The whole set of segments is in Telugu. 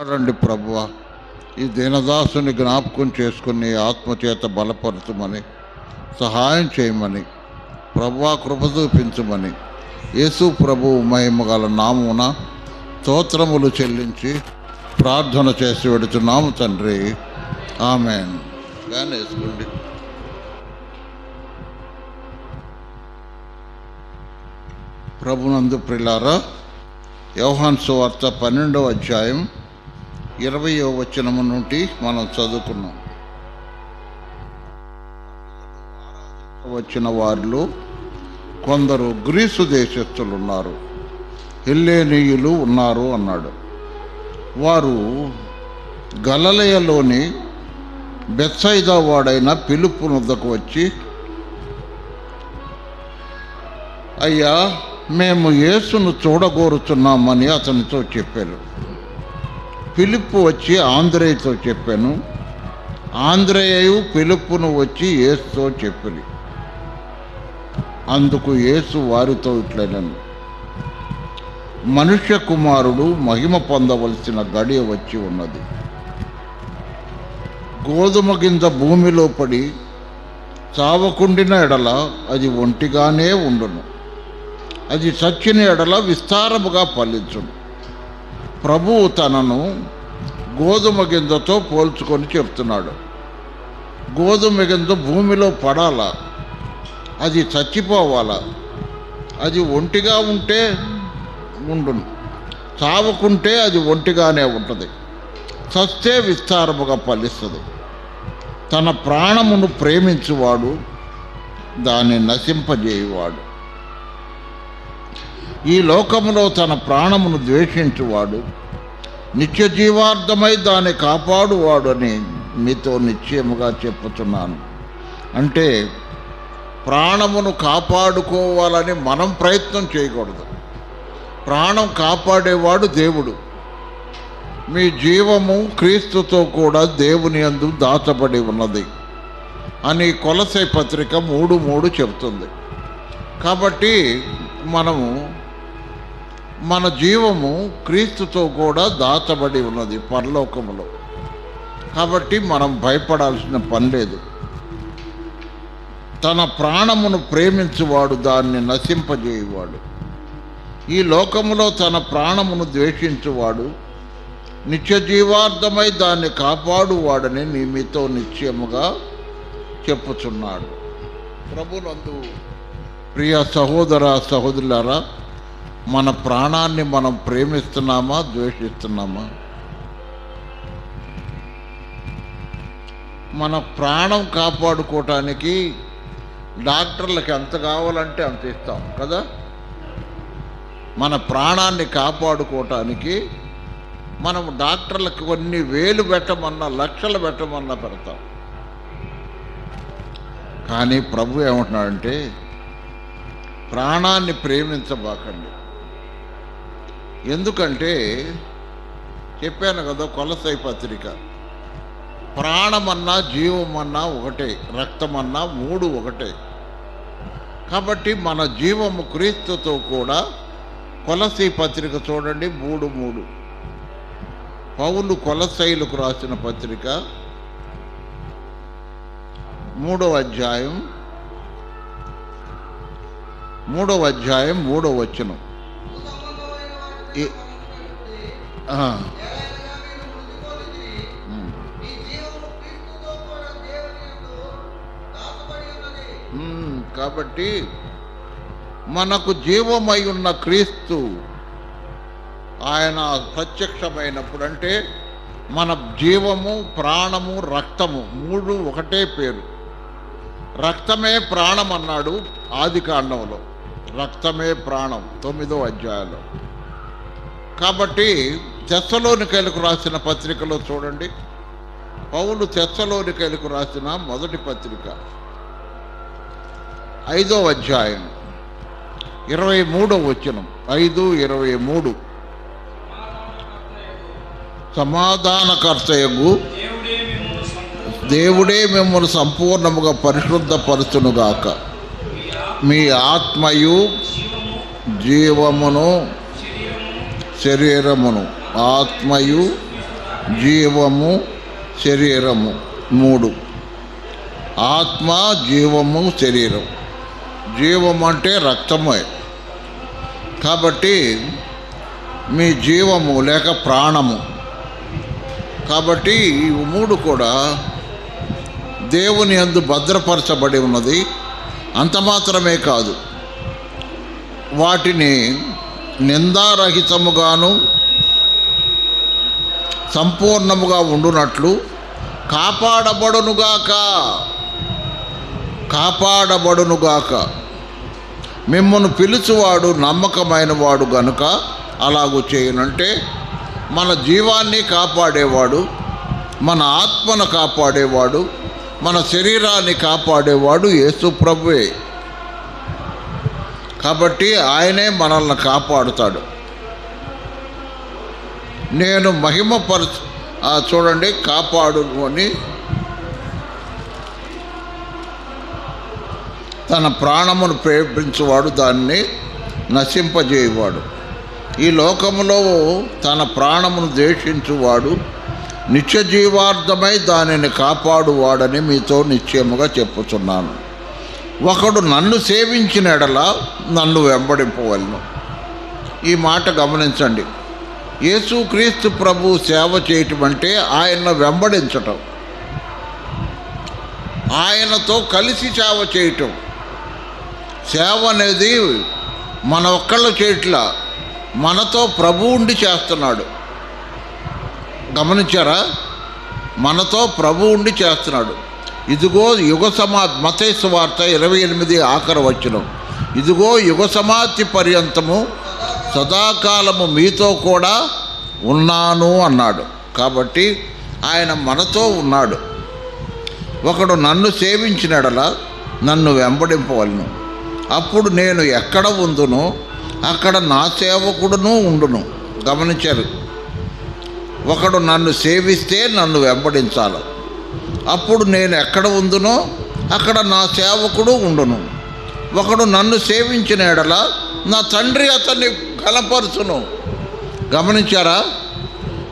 రండి ప్రభువ ఈ దీనదాసుని జ్ఞాపకం చేసుకుని ఆత్మచేత బలపరచమని సహాయం చేయమని ప్రభా కృప చూపించమని యేసు ప్రభు మహిమ గల నామున స్తోత్రములు చెల్లించి ప్రార్థన చేసి పెడుతున్నాము తండ్రి. ఆమె వేసుకోండి. ప్రభునందు ప్రిలారా యోహాన్ సువార్త పన్నెండవ అధ్యాయం ఇరవయో వచనము నుండి మనం చదువుకున్నాం. వచ్చిన వారిలో కొందరు గ్రీసు దేశస్థులు ఉన్నారు. హెల్లేనీయులు ఉన్నారు అన్నాడు. వారు గలలయలోని బెత్సైదా వాడైన పిలుపు వద్దకు వచ్చి అయ్యా మేము యేసును చూడగోరుతున్నామని అతనితో చెప్పారు. పిలుపు వచ్చి ఆంధ్రేయతో చెప్పాను. ఆంధ్రేయు పిలుపును వచ్చి యేసుతో చెప్పింది అందుకు యేసు వారితో ఇట్లనను. మనుష్య కుమారుడు మహిమ పొందవలసిన గడియ వచ్చి ఉన్నది. గోధుమ గింజ భూమిలో పడి చావకుండిన ఎడల అది ఒంటిగానే ఉండును. అది చచ్చిన ఎడల విస్తారముగా ఫలించును ప్రభువు తనను గోధుమ గింజతో పోల్చుకొని చెప్తున్నాడు. గోధుమ గింజ భూమిలో పడాలా అది చచ్చిపోవాలా అది ఒంటిగా ఉంటే ఉండును చావకుంటే అది ఒంటిగానే ఉంటుంది చస్తే విస్తారముగా ఫలిస్తుంది. తన ప్రాణమును ప్రేమించువాడు దాన్ని నశింపజేయువాడు. ఈ లోకములో తన ప్రాణమును ద్వేషించువాడు నిత్య జీవార్థమై దాన్ని కాపాడువాడు అని మీతో నిశ్చయముగా చెప్పుతున్నాను. అంటే ప్రాణమును కాపాడుకోవాలని మనం ప్రయత్నం చేయకూడదు. ప్రాణం కాపాడేవాడు దేవుడు. మీ జీవము క్రీస్తుతో కూడా దేవుని అందు దాచబడి ఉన్నది అని కొలసై పత్రిక మూడు మూడు చెబుతుంది కాబట్టి మనము మన జీవము క్రీస్తుతో కూడా దాచబడి ఉన్నది పరలోకములో. కాబట్టి మనం భయపడాల్సిన పని లేదు. తన ప్రాణమును ప్రేమించువాడు దాన్ని నశింపజేయువాడు. ఈ లోకములో తన ప్రాణమును ద్వేషించువాడు నిత్య జీవార్థమై దాన్ని కాపాడువాడని నీ మీతో నిశ్చయముగా చెప్పుచున్నాడు. ప్రభునందు ప్రియ సహోదర సహోదరులారా మన ప్రాణాన్ని మనం ప్రేమిస్తున్నామా ద్వేషిస్తున్నామా? మన ప్రాణం కాపాడుకోవటానికి డాక్టర్లకు ఎంత కావాలంటే అంత ఇస్తాం కదా? మన ప్రాణాన్ని కాపాడుకోవటానికి మనం డాక్టర్లకు కొన్ని వేలు పెట్టమన్నా లక్షలు పెట్టమన్నా పెడతాం. కానీ ప్రభు ఏమంటున్నాడంటే ప్రాణాన్ని ప్రేమించబాకండి. ఎందుకంటే చెప్పాను కదా కొలసై పత్రిక. ప్రాణమన్నా జీవమన్నా ఒకటే రక్తమన్నా మూడు ఒకటే. కాబట్టి మన జీవము క్రీస్తుతో కూడా కొలసి పత్రిక చూడండి మూడు మూడు. పౌలు కొలసైలకు రాసిన పత్రిక మూడవ అధ్యాయం మూడవ అధ్యాయం మూడవ వచనం. కాబట్టి మనకు జీవమై ఉన్న క్రీస్తు ఆయన ప్రత్యక్షమైనప్పుడు అంటే మన జీవము ప్రాణము రక్తము మూడు ఒకటే పేరు. రక్తమే ప్రాణం అన్నాడు ఆది కాండంలో. రక్తమే ప్రాణం తొమ్మిదో అధ్యాయంలో. కాబట్టి తెచ్చలోనికైలకు రాసిన పత్రికలో చూడండి. పౌలు తెచ్చలోనికైలకు రాసిన మొదటి పత్రిక. ఐదో అధ్యాయం. ఇరవై మూడో వచనం. ఐదు ఇరవై మూడు. సమాధానకర్తయగు దేవుడే మిమ్మల్ని దేవుడే మిమ్మల్ని సంపూర్ణముగా పరిశుద్ధపరచునుగాక. మీ ఆత్మయు జీవమును శరీరమును ఆత్మయు జీవము శరీరము మూడు. ఆత్మ జీవము శరీరం. జీవం అంటే రక్తమే. కాబట్టి మీ జీవము లేక ప్రాణము. కాబట్టి ఈ మూడు కూడా దేవుని అందు భద్రపరచబడి ఉన్నది. అంత మాత్రమే కాదు. వాటిని నిందారహితముగాను సంపూర్ణముగా ఉండునట్లు కాపాడబడునుగాక. కాపాడబడునుగాక. మిమ్మను పిలుచువాడు నమ్మకమైన వాడు గనుక అలాగూ చేయనంటే మన జీవాన్ని కాపాడేవాడు మన ఆత్మను కాపాడేవాడు మన శరీరాన్ని కాపాడేవాడు యేసు ప్రభువే కాబట్టి ఆయనే మనల్ని కాపాడుతాడు. నేను మహిమపరచు ఆ, చూడండి కాపాడు అని తన ప్రాణమును ప్రేమించువాడు దాన్ని నశింపజేయవాడు. ఈ లోకములో తన ప్రాణమును ద్వేషించువాడు నిత్య జీవార్థమై దానిని కాపాడువాడని మీతో నిశ్చయముగా చెప్పుచున్నాను. ఒకడు నన్ను సేవించిన ఎడల నన్ను వెంబడింపవలను. ఈ మాట గమనించండి. యేసుక్రీస్తు ప్రభు సేవ చేయటం అంటే ఆయన్ను వెంబడించటం. ఆయనతో కలిసి సేవ చేయటం. సేవ అనేది మన ఒక్కళ్ళు చేయట్లా మనతో ప్రభు ఉండి చేస్తున్నాడు. గమనించారా? మనతో ప్రభు ఉండి చేస్తున్నాడు. ఇదిగో యుగ సమా మతేసు వార్త ఇరవై ఎనిమిది ఆఖరి వచ్చిన ఇదిగో యుగ సమాప్తి పర్యంతము సదాకాలము మీతో కూడా ఉన్నాను అన్నాడు. కాబట్టి ఆయన మనతో ఉన్నాడు. ఒకడు నన్ను సేవించినడలా నన్ను వెంబడింపవలను. అప్పుడు నేను ఎక్కడ ఉందునో అక్కడ నా సేవకుడును ఉండును. గమనించారు. ఒకడు నన్ను సేవిస్తే నన్ను వెంబడించాలి. అప్పుడు నేను ఎక్కడ ఉందునో అక్కడ నా సేవకుడు ఉండును. ఒకడు నన్ను సేవించిన ఎడల నా తండ్రి అతన్ని కలపరుచును. గమనించారా?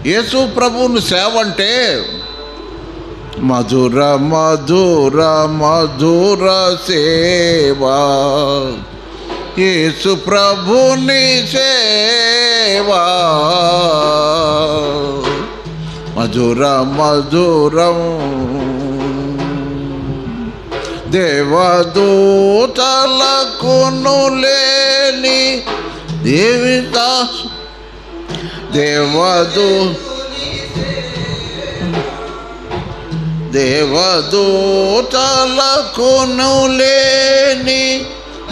యేసు ప్రభువుని సేవ అంటే మధుర మధుర మధుర సేవా. యేసు ప్రభుని సేవా. మధుర మధురం దేవదూతలకును లేని దేవిత. దేవదూ దేవదూతలకును లేని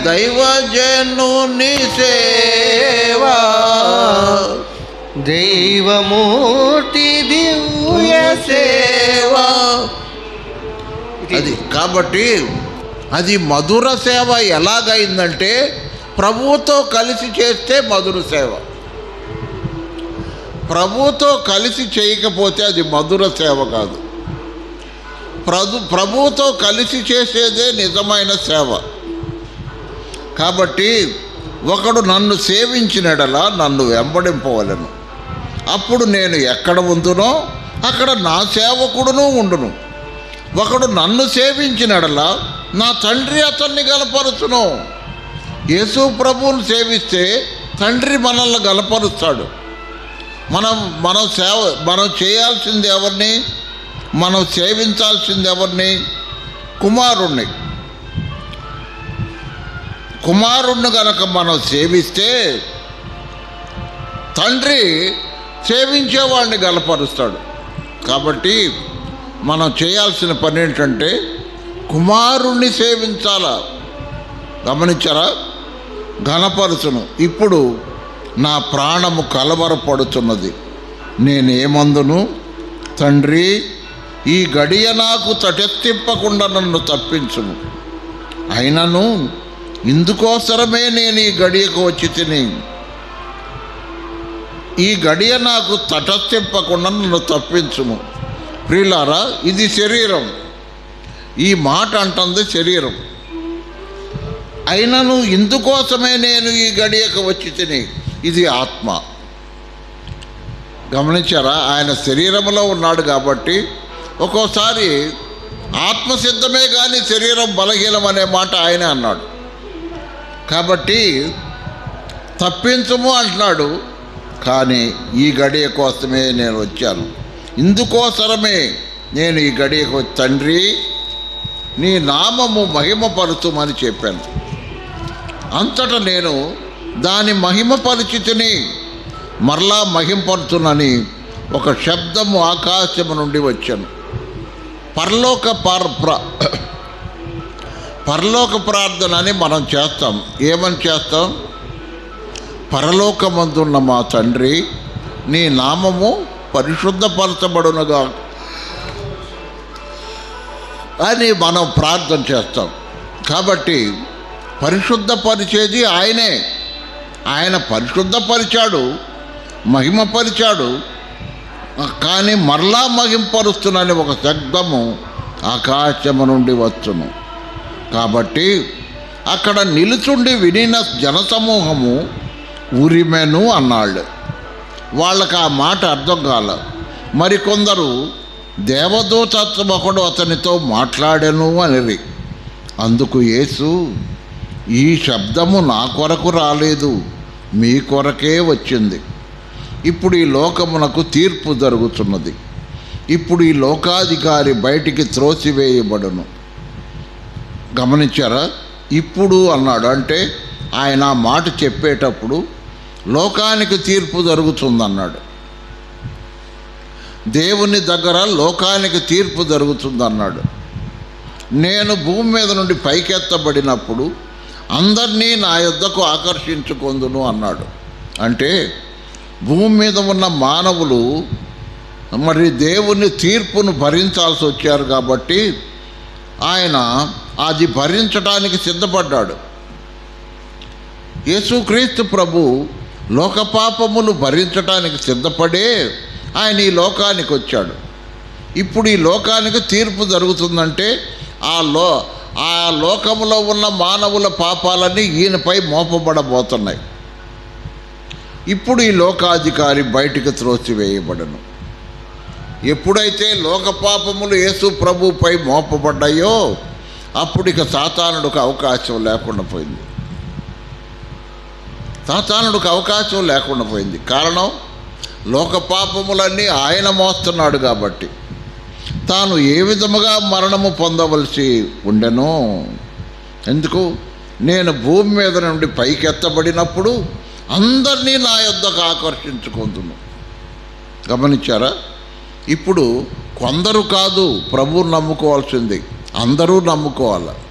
దైవజనుని సేవా. దైవమూర్తి దివ్య సేవా. అది కాబట్టి అది మధుర సేవ ఎలాగైందంటే ప్రభువుతో కలిసి చేస్తే మధుర సేవ. ప్రభుతో కలిసి చేయకపోతే అది మధుర సేవ కాదు. ప్రభు ప్రభువుతో కలిసి చేసేదే నిజమైన సేవ. కాబట్టి ఒకడు నన్ను సేవించినడలా నన్ను వెంబడింపవలను. అప్పుడు నేను ఎక్కడ ఉందునో అక్కడ నా సేవకుడును ఉండును. ఒకడు నన్ను సేవించినడలా నా తండ్రి అతన్ని గలపరుచును. యేసు ప్రభువును సేవిస్తే తండ్రి మనల్ని గలపరుస్తాడు. మనం మనం సేవ మనం చేయాల్సింది ఎవరిని? మనం సేవించాల్సింది ఎవరిని? కుమారుణ్ణి. కుమారుణ్ణి గనక మనం సేవిస్తే తండ్రి సేవించేవాడిని గలపరుస్తాడు. కాబట్టి మనం చేయాల్సిన పని ఏంటంటే కుమారుణ్ణి సేవించాలా. గమనించారా? ఘనపరుచును. ఇప్పుడు నా ప్రాణము కలవరపడుతున్నది నేనేమందును? తండ్రి ఈ గడియ నాకు తటెత్తింపకుండా నన్ను తప్పించును అయినను ఇందుకోసరమే నేను ఈ గడియకు వచ్చి తిని ఈ గడియ నాకు తటస్థింపకుండా నన్ను తప్పించుము. ప్రియులారా ఇది శరీరం. ఈ మాట అంటుంది శరీరం. అయినను ఇందుకోసమే నేను ఈ గడియకు వచ్చి తిని ఇది ఆత్మ. గమనించారా ఆయన శరీరంలో ఉన్నాడు కాబట్టి ఒక్కోసారి ఆత్మసిద్ధమే కానీ శరీరం బలహీనం అనే మాట ఆయనే అన్నాడు. కాబట్టి తప్పించము అంటున్నాడు కానీ ఈ గడియ కోసమే నేను వచ్చాను. ఇందుకోసరమే నేను ఈ గడియకు వచ్చి, తండ్రి నీ నామము మహిమపరచుమని చెప్పాను. అంతటా నేను దాని మహిమపరిచితిని మరలా మహింపరుచునని ఒక శబ్దము ఆకాశము నుండి వచ్చాను. పరలోక పర్ పరలోక ప్రార్థన అని మనం చేస్తాం. ఏమని చేస్తాం? పరలోకమందున్న మా తండ్రి నీ నామము పరిశుద్ధపరచబడునుగా. అని మనం ప్రార్థన చేస్తాం. కాబట్టి పరిశుద్ధపరిచేది ఆయనే. ఆయన పరిశుద్ధపరిచాడు మహిమపరిచాడు కానీ మరలా మహింపరుస్తున్నని ఒక శబ్దము ఆకాశము నుండి వచ్చును. కాబట్టి అక్కడ నిలుచుండి వినిన జనసమూహము ఉరిమెను అన్నాళ్ళు వాళ్ళకి ఆ మాట అర్థం కాల. మరికొందరు దేవదూతత్వం ఒకడు అతనితో మాట్లాడెను అనేది అందుకు యేసు ఈ శబ్దము నా కొరకు రాలేదు మీ కొరకే వచ్చింది. ఇప్పుడు ఈ లోకమునకు తీర్పు జరుగుతున్నది. ఇప్పుడు ఈ లోకాధికారి బయటికి త్రోసివేయబడును. గమనించారా? ఇప్పుడు అన్నాడు. అంటే ఆయన ఆ మాట చెప్పేటప్పుడు లోకానికి తీర్పు జరుగుతుందన్నాడు. దేవుని దగ్గర లోకానికి తీర్పు జరుగుతుందన్నాడు. నేను భూమి మీద నుండి పైకెత్తబడినప్పుడు అందరినీ నా యుద్ధకు ఆకర్షించుకొందును అన్నాడు. అంటే భూమి మీద ఉన్న మానవులు మరి దేవుని తీర్పును భరించాల్సి వచ్చారు కాబట్టి ఆయన అది భరించడానికి సిద్ధపడ్డాడు. యేసుక్రీస్తు ప్రభు లోకపాపములు భరించడానికి సిద్ధపడే ఆయన ఈ లోకానికి వచ్చాడు. ఇప్పుడు ఈ లోకానికి తీర్పు జరుగుతుందంటే ఆ లో ఆ లోకములో ఉన్న మానవుల పాపాలన్నీ ఈయనపై మోపబడబోతున్నాయి. ఇప్పుడు ఈ లోకాధికారి బయటికి త్రోసివేయబడను. ఎప్పుడైతే లోక పాపములు యేసు ప్రభుపై మోపబడ్డాయో అప్పుడు ఇక సాతానుడికి అవకాశం లేకుండా పోయింది. సాతానుడికి అవకాశం లేకుండా పోయింది. కారణం లోక పాపములన్నీ ఆయన మోస్తున్నాడు కాబట్టి. తాను ఏ విధముగా మరణము పొందవలసి ఉండెనో ఎందుకు? నేను భూమి మీద నుండి పైకెత్తబడినప్పుడు అందరినీ నా యొద్దకు ఆకర్షించుకుందును. గమనించారా? ఇప్పుడు కొందరు కాదు ప్రభువు నమ్ముకోవాల్సింది. అందరూ నమ్ముకోవాలి?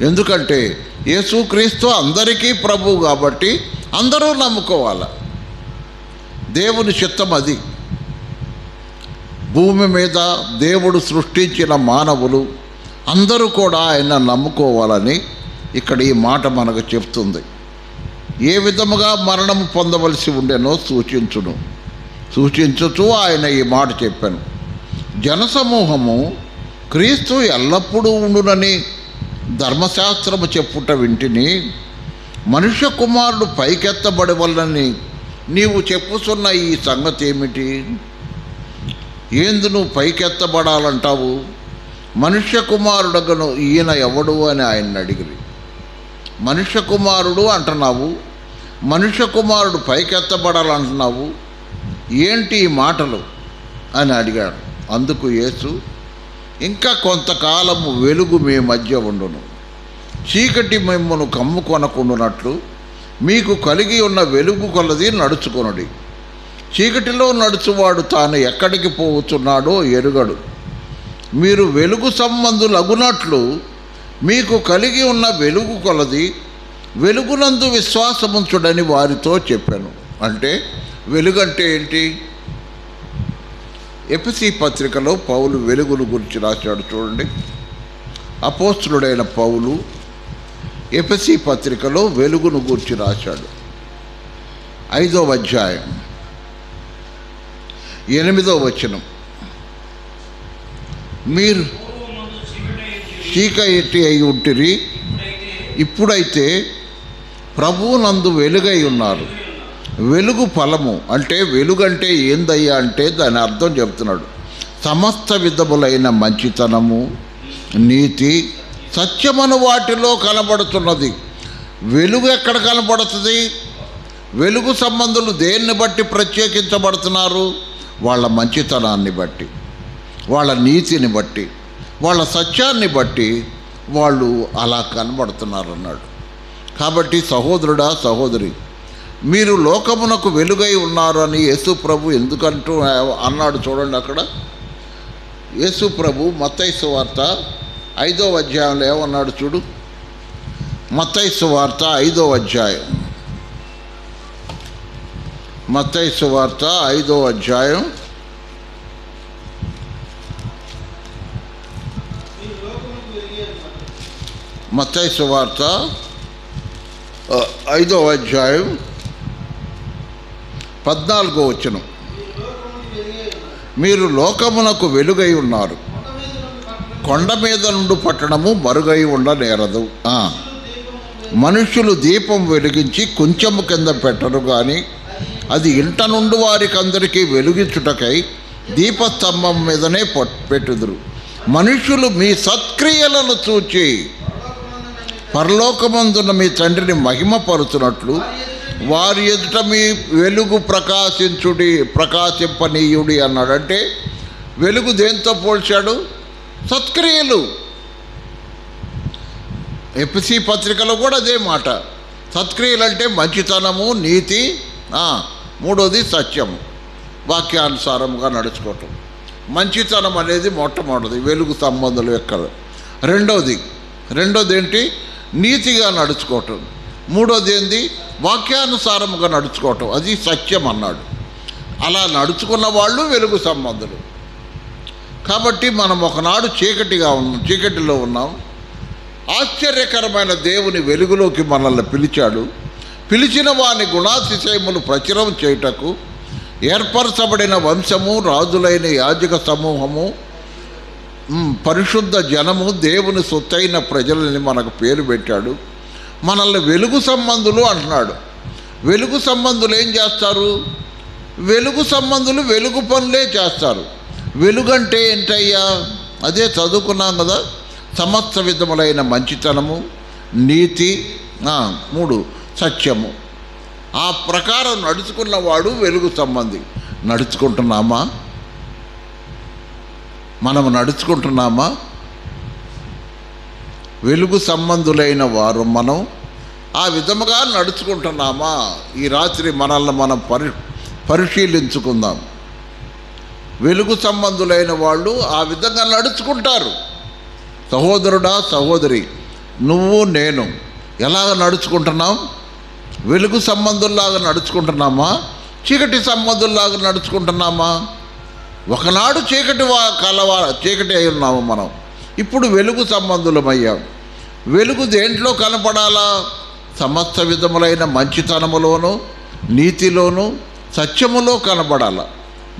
ఎందుకంటే యేసుక్రీస్తు అందరికీ ప్రభువు కాబట్టి అందరూ నమ్ముకోవాలి. దేవుని చిత్తం అది. భూమి మీద దేవుడు సృష్టించిన మానవులు అందరూ కూడా ఆయన నమ్ముకోవాలని ఇక్కడ ఈ మాట మనకు చెప్తుంది. ఏ విధముగా మరణం పొందవలసి ఉండేనో సూచించును. సూచించుచు ఆయన ఈ మాట చెప్పాను. జనసమూహము క్రీస్తు ఎల్లప్పుడూ ఉండునని ధర్మశాస్త్రము చెప్పుట వింటిని మనుష్య కుమారుడు పైకెత్తబడవలని నీవు చెప్పుతున్న ఈ సంగతి ఏమిటి ఏంది నువ్వు పైకెత్తబడాలంటావు? మనుష్య కుమారుడగను ఈయన ఎవడు అని ఆయన అడిగిరి. మనుష్య కుమారుడు అంటున్నావు? మనుష్య కుమారుడు పైకెత్తబడాలంటున్నావు? ఏంటి ఈ మాటలు? అని అడిగాడు. అందుకు యేసు ఇంకా కొంతకాలము వెలుగు మీ మధ్య ఉండును. చీకటి మిమ్మను కమ్ముకొనకుండునట్లు మీకు కలిగి ఉన్న వెలుగు కొలది నడుచుకొనుడి. చీకటిలో నడుచువాడు తాను ఎక్కడికి పోతున్నాడో ఎరుగడు. మీరు వెలుగు సంబంధులగునట్లు మీకు కలిగి ఉన్న వెలుగు కొలది వెలుగునందు విశ్వాసముంచుడని వారితో చెప్పాను. అంటే వెలుగంటే ఏంటి? ఎపిసి పత్రికలో పౌలు వెలుగును గురించి రాశాడు చూడండి. అపోస్తుడైన పౌలు ఎపిసి పత్రికలో వెలుగును గురించి రాశాడు. ఐదో అధ్యాయం. ఎనిమిదో వచనం. మీరు చీక ఎట్టి అయి ఉంటిరి. ఇప్పుడైతే ఇప్పుడైతే ప్రభువునందు వెలుగై ఉన్నారు. వెలుగు ఫలము అంటే వెలుగు అంటే ఏందయ్యా అంటే దాని అర్థం చెప్తున్నాడు. సమస్త విధములైన మంచితనము నీతి సత్యమను వాటిలో కనబడుతున్నది. వెలుగు ఎక్కడ కనబడుతుంది? వెలుగు సంబంధులు దేన్ని బట్టి ప్రత్యేకించబడుతున్నారు? వాళ్ళ మంచితనాన్ని బట్టి వాళ్ళ నీతిని బట్టి వాళ్ళ సత్యాన్ని బట్టి వాళ్ళు అలా కనబడుతున్నారు అన్నాడు కాబట్టి సహోదరుడా సహోదరి మీరు లోకమునకు వెలుగై ఉన్నారు అని యేసు ప్రభు ఎందుకంటూ అన్నాడు చూడండి అక్కడ. యేసు ప్రభు మత్తైసు వార్త ఐదో అధ్యాయంలో ఏమన్నాడు చూడు. మత్తైసు వార్త ఐదో అధ్యాయం. మత్తైసు వార్త ఐదో అధ్యాయం. మత్తైసు వార్త ఐదో అధ్యాయం. పద్నాలుగో వచనం. మీరు లోకమునకు వెలుగై ఉన్నారు. కొండ మీద నుండి పట్టణము మరుగై ఉండనేరదు. మనుషులు దీపం వెలిగించి కొంచెము కింద పెట్టరు కానీ అది ఇంట నుండి వారికి అందరికీ వెలిగించుటకై దీపస్తంభం మీదనే పెట్టుదురు. మనుషులు మీ సత్క్రియలను చూచి పరలోకమందున్న మీ తండ్రిని మహిమపరుచున్నట్లు వారి ఎదుట మీ వెలుగు ప్రకాశించుడి ప్రకాశింపనీయుడి అన్నాడు. అంటే వెలుగు దేంతో పోల్చాడు? సత్క్రియలు. ఎపిసి పత్రికలో కూడా అదే మాట. సత్క్రియలు అంటే మంచితనము నీతి మూడోది సత్యము. వాక్యానుసారంగా నడుచుకోవటం. మంచితనం అనేది మొట్టమొదటిది వెలుగు సంబంధాలు ఎక్కడ? రెండోది రెండోది ఏంటి? నీతిగా నడుచుకోవటం. మూడోది ఏంది? వాక్యానుసారముగా నడుచుకోవటం అది సత్యం అన్నాడు. అలా నడుచుకున్న వాళ్ళు వెలుగు సంబంధులు. కాబట్టి మనం ఒకనాడు చీకటిగా ఉన్నాం చీకటిలో ఉన్నాం. ఆశ్చర్యకరమైన దేవుని వెలుగులోకి మనల్ని పిలిచాడు. పిలిచిన వాని గుణాతిశయములు ప్రచురం చేయుటకు ఏర్పరచబడిన వంశము రాజులైన యాజక సమూహము పరిశుద్ధ జనము దేవుని సొత్తైన ప్రజలని మనకు పేరు పెట్టాడు. మనల్ని వెలుగు సంబంధులు అంటున్నాడు. వెలుగు సంబంధులు ఏం చేస్తారు? వెలుగు సంబంధులు వెలుగు పనులే చేస్తారు. వెలుగంటే ఏంటయ్యా? అదే చదువుకున్నాం కదా సమస్త విధములైన మంచితనము నీతి మూడు సత్యము. ఆ ప్రకారం నడుచుకున్నవాడు వెలుగు సంబంధి. నడుచుకుంటున్నామా? మనం నడుచుకుంటున్నామా? వెలుగు సంబంధులైన వారు మనం ఆ విధముగా నడుచుకుంటున్నామా? ఈ రాత్రి మనల్ని మనం పరి పరిశీలించుకుందాం. వెలుగు సంబంధులైన వాళ్ళు ఆ విధంగా నడుచుకుంటారు. సహోదరుడా సహోదరి నువ్వు నేను ఎలాగ నడుచుకుంటున్నాం? వెలుగు సంబంధుల్లాగా నడుచుకుంటున్నామా? చీకటి సంబంధుల్లాగా నడుచుకుంటున్నామా? ఒకనాడు చీకటి వా కలవా చీకటి అయి ఉన్నాము మనం. ఇప్పుడు వెలుగు సంబంధులమయ్యాం. వెలుగు దేంట్లో కనపడాలా? సమస్త విధములైన మంచితనములోను నీతిలోను సత్యములో కనబడాల?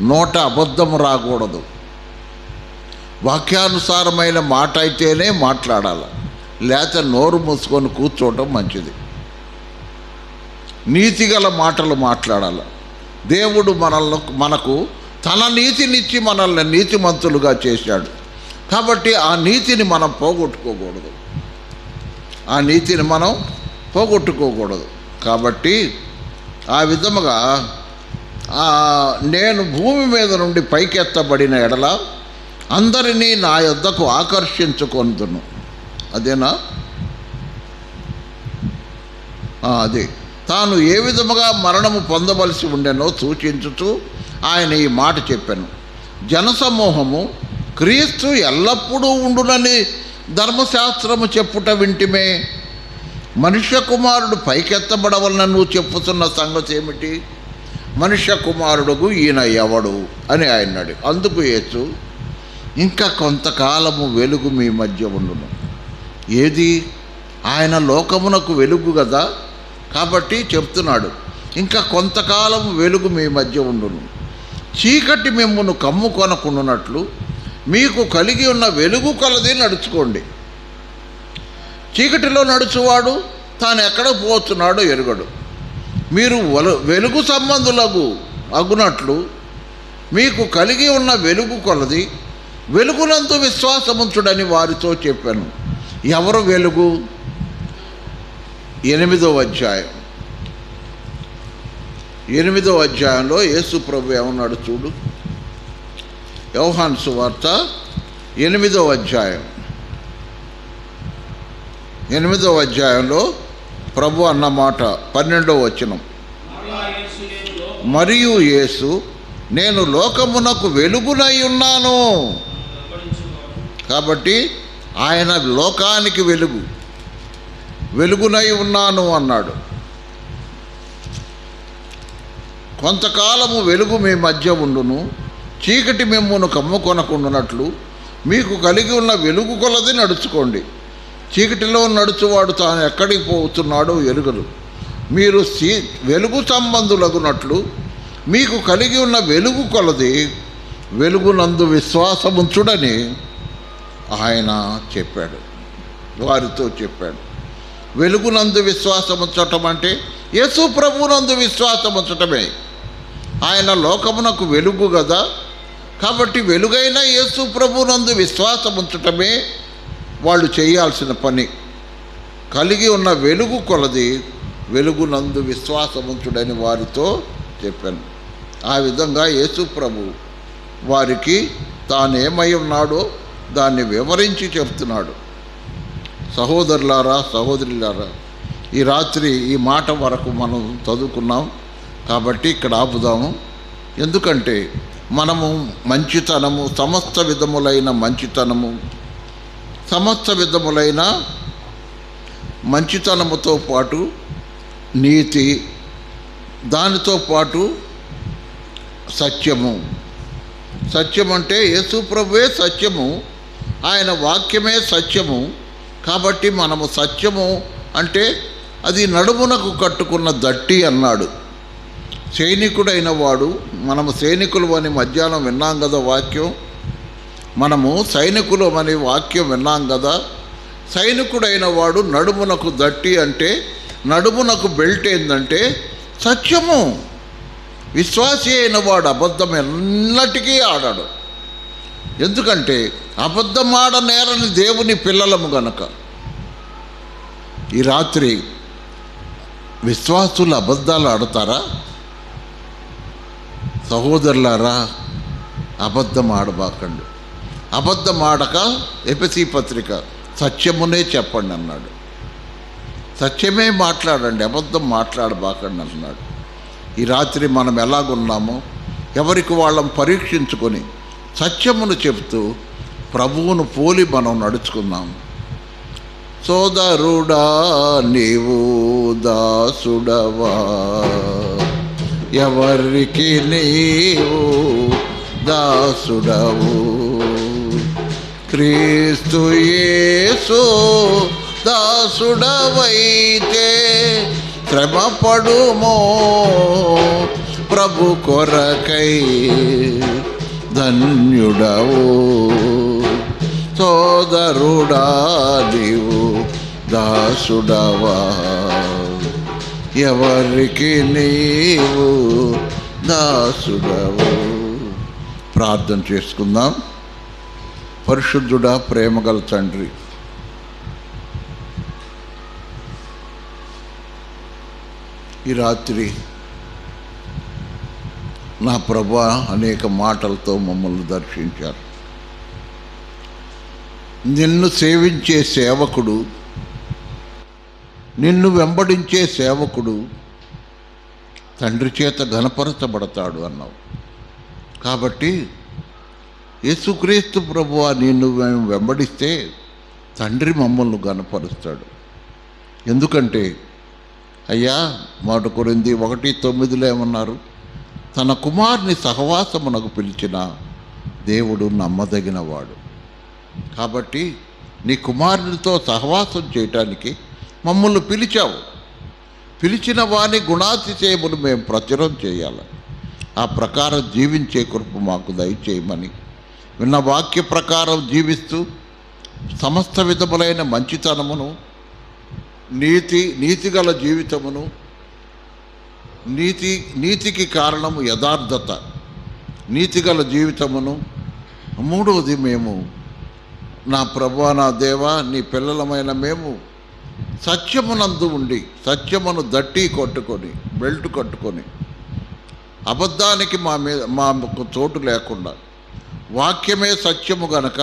నోట అబద్ధము రాకూడదు. వాక్యానుసారమైన మాట అయితేనే మాట్లాడాలి? లేక నోరు మూసుకొని కూర్చోవటం మంచిది. నీతిగల మాటలు మాట్లాడాలి? దేవుడు మనల్ని మనకు తన నీతినిచ్చి మనల్ని నీతిమంతులుగా చేశాడు. కాబట్టి ఆ నీతిని మనం పోగొట్టుకోకూడదు. ఆ నీతిని మనం పోగొట్టుకోకూడదు. కాబట్టి ఆ విధముగా నేను భూమి మీద నుండి పైకెత్తబడిన ఎడల అందరినీ నా యొద్దకు ఆకర్షించుకొందును. అదేనా? అదే. తాను ఏ విధముగా మరణము పొందవలసి ఉండెనో సూచించుతూ ఆయన ఈ మాట చెప్పాను. జనసమూహము క్రీస్తు ఎల్లప్పుడూ ఉండునని ధర్మశాస్త్రము చెప్పుట వింటిమే. మనుష్య కుమారుడు పైకెత్తబడవలన నువ్వు చెప్పుతున్న సంగతి ఏమిటి? మనుష్య కుమారుడుకు ఈయన ఎవడు? అని ఆయన్నాడు అందుకు యేసు ఇంకా కొంతకాలము వెలుగు మీ మధ్య ఉండును. ఏది? ఆయన లోకమునకు వెలుగు కదా కాబట్టి చెప్తున్నాడు ఇంకా కొంతకాలం వెలుగు మీ మధ్య ఉండును. చీకటి మిమ్మును కమ్ముకొనకుండునట్లు మీకు కలిగి ఉన్న వెలుగు కలది నడుచుకోండి. చీకటిలో నడుచువాడు తాను ఎక్కడ పోతున్నాడో ఎరుగడు. మీరు వల- వెలుగు సంబంధులకు అగునట్లు మీకు కలిగి ఉన్న వెలుగు కొలది వెలుగునందు విశ్వాసముంచుడని వారితో చెప్పాను. ఎవరు వెలుగు? ఎనిమిదో అధ్యాయం. ఎనిమిదో అధ్యాయంలో యేసు ప్రభు ఏమన్నాడు చూడు? యోహాన్ సువార్త ఎనిమిదో అధ్యాయం. ఎనిమిదో అధ్యాయంలో ప్రభు అన్న మాట పన్నెండో వచనం. మరియు యేసు నేను లోకమునకు వెలుగునై ఉన్నాను. కాబట్టి ఆయన లోకానికి వెలుగు. వెలుగునై ఉన్నాను అన్నాడు. కొంతకాలము వెలుగు మీ మధ్య ఉండును. చీకటి మిమ్మును కమ్ముకొనకుండునట్లు మీకు కలిగి ఉన్న వెలుగు కొలది నడుచుకోండి. చీకటిలో నడుచువాడు తాను ఎక్కడికి పోతున్నాడో ఎరుగదు. మీరు సీ వెలుగు సంబంధులగునట్లు మీకు కలిగి ఉన్న వెలుగు కొలది వెలుగునందు విశ్వాసముంచుడని ఆయన చెప్పాడు. వారితో చెప్పాడు. వెలుగునందు విశ్వాసముంచటం అంటే యేసు ప్రభునందు విశ్వాసముంచటమే ఆయన లోకమునకు వెలుగు కదా కాబట్టి వెలుగైన యేసు ప్రభునందు విశ్వాసముంచటమే వాళ్ళు చేయాల్సిన పని. కలిగి ఉన్న వెలుగు కొలది వెలుగునందు విశ్వాసముంచుడని వారితో చెప్పాను. ఆ విధంగా యేసు ప్రభు వారికి తాను ఏమై ఉన్నాడో దాన్ని వివరించి చెప్తున్నాడు. సహోదరులారా సహోదరులారా ఈ రాత్రి ఈ మాట వరకు మనం చదువుకున్నాం కాబట్టి ఇక్కడ ఆపుదాము. ఎందుకంటే మనము మంచితనము సమస్త విధములైన మంచితనము. సమస్త విధములైన మంచితనముతో పాటు నీతి దానితో పాటు సత్యము. సత్యం అంటే యేసు ప్రభువే సత్యము ఆయన వాక్యమే సత్యము. కాబట్టి మనము సత్యము అంటే అది నడుమునకు కట్టుకున్న దట్టి అన్నాడు. సైనికుడైన వాడు మనము సైనికులు అని మధ్యాహ్నం విన్నాం కదా వాక్యం. మనము సైనికులు అనే వాక్యం విన్నాం కదా సైనికుడైన వాడు నడుమునకు దట్టి అంటే నడుమునకు బెల్ట్ ఏంటంటే సత్యము. విశ్వాసి అయిన వాడు అబద్ధం ఎన్నటికీ ఆడాడు. ఎందుకంటే అబద్ధం ఆడ నేరని దేవుని పిల్లలము గనక. ఈ రాత్రి విశ్వాసులు అబద్ధాలు ఆడతారా? సహోదరులారా అబద్ధం ఆడబాకండి అబద్ధం ఆడక ఎపిసి పత్రిక సత్యమునే చెప్పండి అన్నాడు. సత్యమే మాట్లాడండి అబద్ధం మాట్లాడబాకండి అన్నాడు. ఈ రాత్రి మనం ఎలాగున్నామో ఎవరికి వాళ్ళం పరీక్షించుకొని సత్యమును చెబుతూ ప్రభువును పోలి మనం నడుచుకున్నాము సోదరుడా నీవు దాసుడవా? ఎవరికి నీవు దాసుడవు. క్రీస్తు యేసు దాసుడవైతే శ్రమపడుమో ప్రభు కొరకై ధన్యుడవు. సోదరుడా నీవు దాసుడవా? ఎవరికి నీవు దాసుడవు? ప్రార్థన చేసుకుందాం. పరిశుద్ధుడా ప్రేమగల తండ్రి ఈ రాత్రి నా ప్రభా అనేక మాటలతో మమ్మల్ని దర్శించారు. నిన్ను సేవించే సేవకుడు నిన్ను వెంబడించే సేవకుడు తండ్రి చేత ఘనపరచబడతాడు అన్నావు. కాబట్టి యేసుక్రీస్తు ప్రభువ నిన్ను మేము వెంబడిస్తే తండ్రి మమ్మల్ని గనపరుస్తాడు ఎందుకంటే అయ్యా మాట కొరింది ఒకటి తొమ్మిదిలో ఏమన్నారు? తన కుమారుని సహవాసమునకు పిలిచిన దేవుడు నమ్మదగినవాడు. కాబట్టి నీ కుమారునితో సహవాసం చేయటానికి మమ్మల్ని పిలిచావు. పిలిచిన వాని గుణాతిశయములు మేము ప్రచురం చేయాలి. ఆ ప్రకారం జీవించే కృప మాకు దయచేయమని విన్న వాక్య ప్రకారం జీవిస్తూ సమస్త విధములైన మంచితనమును నీతి నీతిగల జీవితమును నీతి నీతికి కారణము యథార్థత నీతిగల జీవితమును. మూడవది మేము నా ప్రభు నా దేవ నీ పిల్లలమైన మేము సత్యమునందు ఉండి సత్యమును దట్టి కొట్టుకొని బెల్ట్ కట్టుకొని అబద్ధానికి మా మీద మాకు చోటు లేకుండా వాక్యమే సత్యము గనక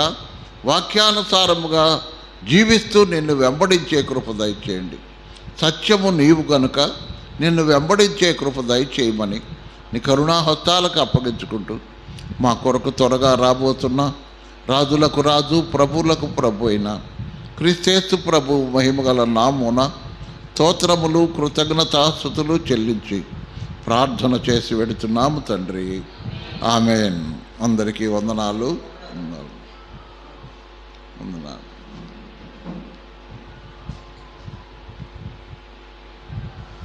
వాక్యానుసారముగా జీవిస్తూ నిన్ను వెంబడించే కృప దయచేయండి. సత్యము నీవు గనుక నిన్ను వెంబడించే కృప దయచేయమని నీ కరుణాహస్తాలకు అప్పగించుకుంటూ మా కొరకు త్వరగా రాబోతున్న రాజులకు రాజు ప్రభువులకు ప్రభు అయిన క్రీస్తేస్తు ప్రభు మహిమగల నామున స్తోత్రములు కృతజ్ఞతాస్థుతులు చెల్లించి ప్రార్థన చేసి వెడుతున్నాము తండ్రి. ఆమెన్. అందరికీ వందనాలు. వందనాలు. వందనాలు.